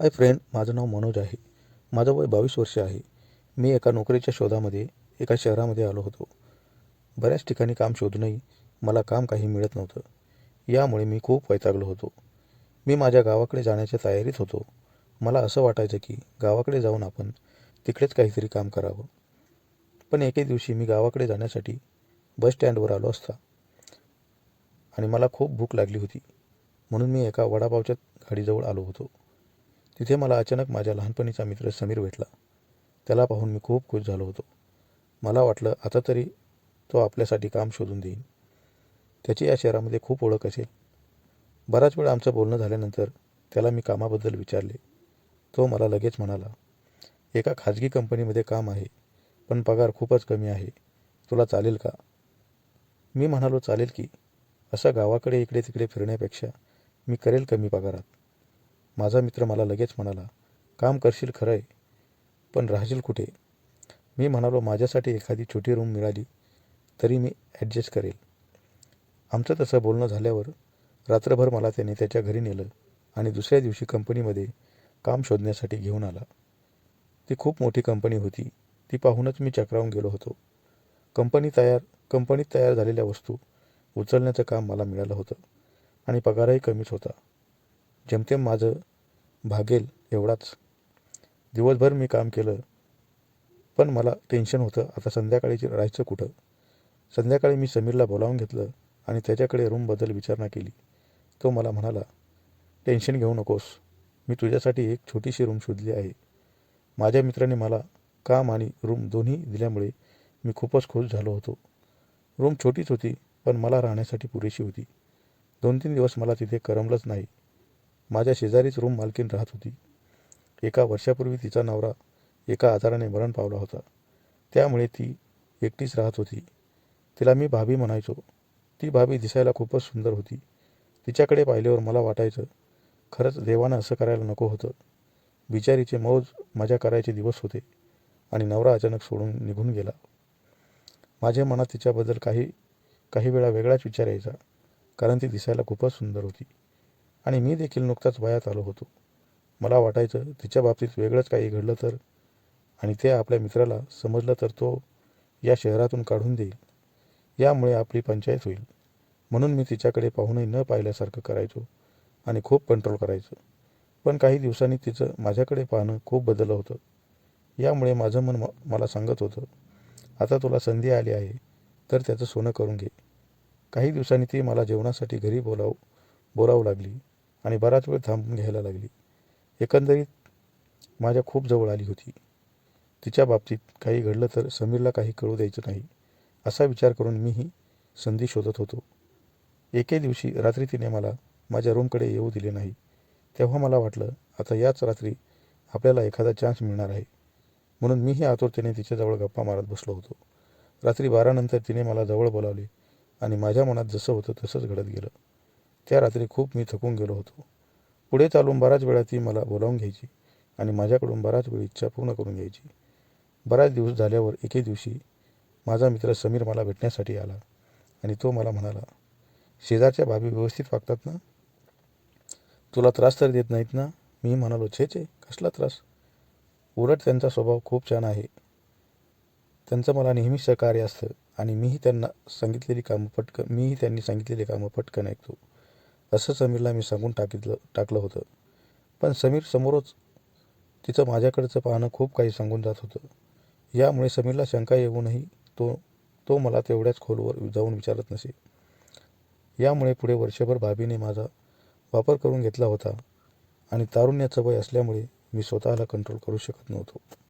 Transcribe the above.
Hi friend माझं नाव मनोज आहे. माझं वय बावीस वर्ष आहे. मी एका नोकरीच्या शोधामध्ये एका शहरामध्ये आलो होतो. बऱ्याच ठिकाणी काम शोधूनही मला काम काही मिळत नव्हतं. यामुळे मी खूप वैतागलो होतो. मी माझ्या गावाकडे जाण्याच्या तयारीत होतो. मला असं वाटायचं की गावाकडे जाऊन आपण तिकडेच काहीतरी काम करावं. पण एके दिवशी मी गावाकडे जाण्यासाठी बस स्टँडवर आलो असता. आणि मला खूप भूक लागली होती. म्हणून मी एका वडापावच्या गाडीजवळ आलो होतो. तिथे मला अचानक माझ्या लहानपणीचा मित्र समीर भेटला. त्याला पाहून मी खूप खुश झालो होतो. मला वाटलं आता तरी तो आपल्यासाठी काम शोधून देईन. त्याची या शहरामध्ये खूप ओळख असेल. बराच वेळ आमचं बोलणं झाल्यानंतर त्याला मी कामाबद्दल विचारले. तो मला लगेच म्हणाला एका खाजगी कंपनीमध्ये काम आहे पण पगार खूपच कमी आहे. तुला चालेल का? मी म्हणालो चालेल की. असं गावाकडे इकडे तिकडे फिरण्यापेक्षा मी करेल कमी पगारात. माझा मित्र मला लगेच म्हणाला काम करशील खरं आहे पण राहशील कुठे? मी म्हणालो माझ्यासाठी एखादी छोटी रूम मिळाली तरी मी ॲडजस्ट करेल. आमचं तसं बोलणं झाल्यावर रात्रभर मला त्याने त्याच्या घरी नेलं आणि दुसऱ्या दिवशी कंपनीमध्ये काम शोधण्यासाठी घेऊन आला. ती खूप मोठी कंपनी होती ती पाहूनच मी चक्रावून गेलो होतो. कंपनी तयार कंपनीत तयार झालेल्या वस्तू उचलण्याचं काम मला मिळालं होतं आणि पगारही कमीच होता. जेमतेम माझं भागेल एवढाच. दिवसभर मी काम केलं पण मला टेन्शन होतं. आता संध्याकाळी राहायचं कुठं? संध्याकाळी मी समीरला बोलावून घेतलं आणि त्याच्याकडे रूमबद्दल विचारणा केली. तो मला म्हणाला टेन्शन घेऊ नकोस. मी तुझ्यासाठी एक छोटीशी रूम शोधली आहे. माझ्या मित्राने मला काम आणि रूम दोन्ही दिल्यामुळे मी खूपच खुश झालो होतो. रूम छोटीच होती पण मला राहण्यासाठी पुरेशी होती. दोन तीन दिवस मला तिथे करमलंच नाही. माझ्या शेजारीच रूम मालकीन राहत होती. एका वर्षापूर्वी तिचा नवरा एका आजाराने मरण पावला होता. त्यामुळे ती एकटीच राहत होती. तिला मी भाभी म्हणायचो. ती भाभी दिसायला खूपच सुंदर होती. तिच्याकडे पाहिल्यावर मला वाटायचं खरंच देवानं असं करायला नको होतं. बिचारीचे मौज माझ्या करायचे दिवस होते आणि नवरा अचानक सोडून निघून गेला. माझ्या मनात तिच्याबद्दल काही काही वेळा वेगळाच विचार यायचा कारण ती दिसायला खूपच सुंदर होती. आणि मी देखील नुकताच वयात आलो होतो. मला वाटायचं तिच्या बाबतीत वेगळंच काही घडलं तर? आणि ते आपल्या मित्राला समजलं तर तो या शहरातून काढून देईल. यामुळे आपली पंचायत होईल. म्हणून मी तिच्याकडे पाहूनही न पाहिल्यासारखं करायचो आणि खूप कंट्रोल करायचो. पण काही दिवसांनी तिचं माझ्याकडे पाहणं खूप बदललं होतं. यामुळे माझं मन मला सांगत होतं आता तुला संधी आली आहे तर त्याचं सोनं करून घे. काही दिवसांनी ती मला जेवणासाठी घरी बोलाव बोलावू लागली. आणि बराच वेळ थांबून घ्यायला लागली. एकंदरीत माझ्या खूप जवळ आली होती. तिच्या बाबतीत काही घडलं तर समीरला काही कळू द्यायचं नाही असा विचार करून मीही संधी शोधत होतो. एके दिवशी रात्री तिने मला माझ्या रूमकडे येऊ दिले नाही. तेव्हा मला वाटलं आता याच रात्री आपल्याला एखादा चान्स मिळणार आहे. म्हणून मीही आतुरतेने तिच्याजवळ गप्पा मारत बसलो होतो. रात्री बारानंतर तिने मला जवळ बोलावले आणि माझ्या मनात जसं होतं तसंच घडत गेलं. त्या रात्री खूप मी थकून गेलो होतो. पुढे चालून बराच वेळा ती मला बोलावून घ्यायची आणि माझ्याकडून बराच वेळ इच्छा पूर्ण करून घ्यायची. बराच दिवस झाल्यावर एके दिवशी माझा मित्र समीर मला भेटण्यासाठी आला आणि तो मला म्हणाला शेजारच्या भाभी व्यवस्थित वागतात ना? तुला त्रास तर देत नाहीत ना? मी म्हणालो छे छे कसला त्रास? उलट त्यांचा स्वभाव खूप छान आहे. त्यांचं मला नेहमी सहकार्य असतं आणि मीही त्यांना सांगितलेली कामं पटकन मीही त्यांनी सांगितलेली कामं पटकन ऐकतो. असं समीरला मी सांगून टाकितलं टाकलं होतं. पण समीर समोरच तिचं माझ्याकडचं पाहणं खूप काही सांगून जात होतं. यामुळे समीरला शंका येऊनही तो तो मला तेवढ्याच खोलवर जाऊन विचारत नसे. यामुळे पुढे वर्षभर भाभीने माझा वापर करून घेतला होता आणि तारुण्याचं वय असल्यामुळे मी स्वतःला कंट्रोल करू शकत नव्हतो.